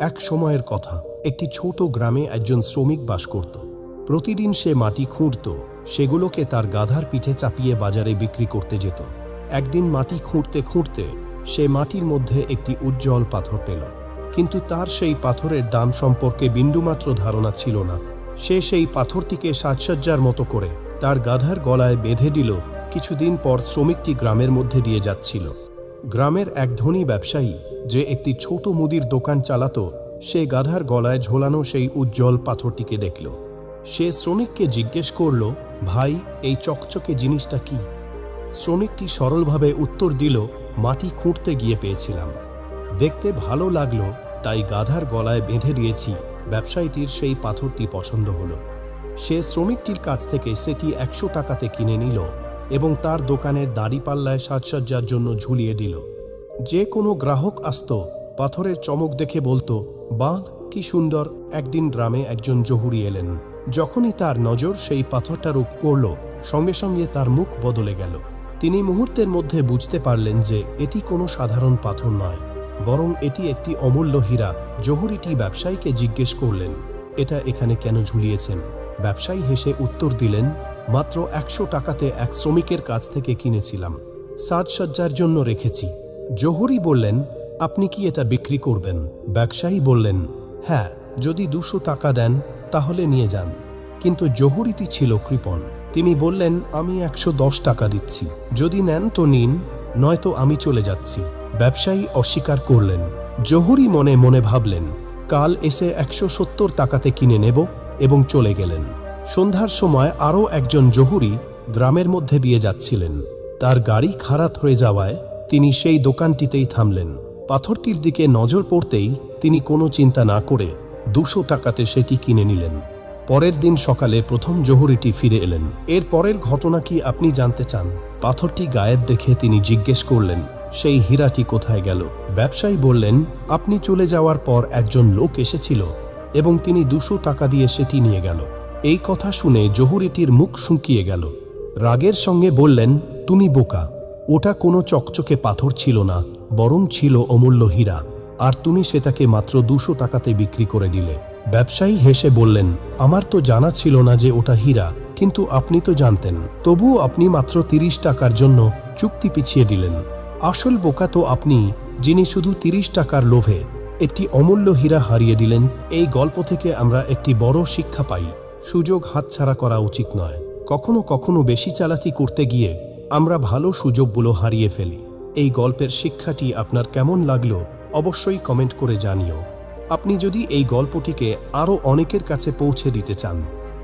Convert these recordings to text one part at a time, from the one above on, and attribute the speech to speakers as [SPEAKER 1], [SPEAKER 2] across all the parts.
[SPEAKER 1] এক সময়ের কথা। একটি ছোট গ্রামে একজন শ্রমিক বাস করত। প্রতিদিন সে মাটি খুঁড়ত, সেগুলোকে তার গাধার পিঠে চাপিয়ে বাজারে বিক্রি করতে যেত। একদিন মাটি খুঁড়তে খুঁড়তে সে মাটির মধ্যে একটি উজ্জ্বল পাথর পেল। কিন্তু তার সেই পাথরের দাম সম্পর্কে বিন্দুমাত্র ধারণা ছিল না। সে সেই পাথরটিকে সাজসজ্জার মতো করে তার গাধার গলায় বেঁধে দিল। কিছুদিন পর শ্রমিকটি গ্রামের মধ্যে দিয়ে যাচ্ছিল। গ্রামের এক ধনী ব্যবসায়ী যে একটি ছোট মুদির দোকান চালাতো, সে গাধার গলায় ঝোলানো সেই উজ্জ্বল পাথরটিকে দেখল। সে শ্রমিককে জিজ্ঞেস করল, ভাই, এই চকচকে জিনিসটা কি? শ্রমিকটি সরলভাবে উত্তর দিল, মাটি খুঁড়তে গিয়ে পেয়েছিলাম। দেখতে ভালো লাগল, তাই গাধার গলায় বেঁধে দিয়েছি। ব্যবসায়ীটির সেই পাথরটি পছন্দ হলো। সে শ্রমিকটির কাছ থেকে সেটি একশো টাকাতে কিনে নিল। এবং তার দোকানের দাড়িপাল্লায় সাজসজ্জার জন্য ঝুলিয়ে দিল। যে কোনো গ্রাহক আসত, পাথরের চমক দেখে বলতো, বাহ, কি সুন্দর। একদিন গ্রামে একজন জহুরি এলেন। যখনই তার নজর সেই পাথরটার উপ পড়ল, সঙ্গে সঙ্গে তার মুখ বদলে গেল। তিনি মুহূর্তের মধ্যে বুঝতে পারলেন যে এটি কোনো সাধারণ পাথর নয়, বরং এটি একটি অমূল্য হীরা। জহুরিটি ব্যবসায়ীকে জিজ্ঞেস করলেন, এটা এখানে কেন ঝুলিয়েছেন? ব্যবসায়ী হেসে উত্তর দিলেন মাত্র একশো টাকাতে এক শ্রমিকের কাছ থেকে কিনেছিলাম। সাজসজ্জার জন্য রেখেছি। জহুরি বললেন, আপনি কি এটা বিক্রি করবেন? ব্যবসায়ী বললেন হ্যাঁ যদি দুশো টাকা দেন, তাহলে নিয়ে যান। কিন্তু জহুরিটি ছিল কৃপণ। তিনি বললেন, আমি একশো দশ টাকা দিচ্ছি। যদি নেন তো নিন, নয়তো আমি চলে যাচ্ছি। ব্যবসায়ী অস্বীকার করলেন। জহুরি মনে মনে ভাবলেন, কাল এসে একশো সত্তর টাকাতে কিনে নেব এবং চলে গেলেন। সন্ধ্যার সময় আরও একজন জহুরি গ্রামের মধ্যে বিয়ে যাচ্ছিলেন। তার গাড়ি খারাপ হয়ে যাওয়ায় তিনি সেই দোকানটিতেই থামলেন। পাথরটির দিকে নজর পড়তেই তিনি কোনো চিন্তা না করে দুশো টাকাতে সেটি কিনে নিলেন। পরের দিন সকালে প্রথম জহুরিটি ফিরে এলেন। এর পরের ঘটনা কি আপনি জানতে চান? পাথরটি গায়েব দেখে তিনি জিজ্ঞেস করলেন, সেই হীরাটি কোথায় গেল? ব্যবসায়ী বললেন, আপনি চলে যাওয়ার পর একজন লোক এসেছিল এবং তিনি দুশো টাকা দিয়ে সেটি নিয়ে গেল। এই কথা শুনে জহুরিটির মুখ শুকিয়ে গেল। রাগের সঙ্গে বললেন, তুমি বোকা, ওটা কোনো চকচকে পাথর ছিল না, বরং ছিল অমূল্য হীরা, আর তুমি সেটাকে মাত্র দুশো টাকাতে বিক্রি করে দিলে। ব্যবসায়ী হেসে বললেন, আমার তো জানা ছিল না যে ওটা হীরা, কিন্তু আপনি তো জানতেন। তবুও আপনি মাত্র তিরিশ টাকার জন্য চুক্তি পিছিয়ে দিলেন। আসল বোকা তো আপনি, যিনি শুধু তিরিশ টাকার লোভে একটি অমূল্য হীরা হারিয়ে দিলেন। এই গল্প থেকে আমরা একটি বড় শিক্ষা পাই। সুযোগ হাতছাড়া করা উচিত নয়। কখনো কখনো বেশি চালাকি করতে গিয়ে আমরা ভালো সুযোগগুলো হারিয়ে ফেলি। এই গল্পের শিক্ষাটি আপনার কেমন লাগল অবশ্যই কমেন্ট করে জানিও। আপনি যদি এই গল্পটিকে আরও অনেকের কাছে পৌঁছে দিতে চান,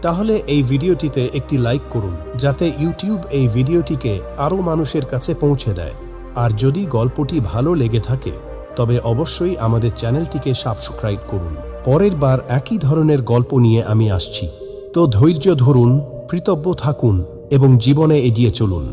[SPEAKER 1] তাহলে এই ভিডিওটিতে একটি লাইক করুন, যাতে ইউটিউব এই ভিডিওটিকে আরও মানুষের কাছে পৌঁছে দেয়। আর যদি গল্পটি ভালো লেগে থাকে, তবে অবশ্যই আমাদের চ্যানেলটিকে সাবস্ক্রাইব করুন। পরের বার একই ধরনের গল্প নিয়ে আমি আসছি। তো ধৈর্য ধরুন কৃতজ্ঞ থাকুন এবং জীবনে এগিয়ে চলুন।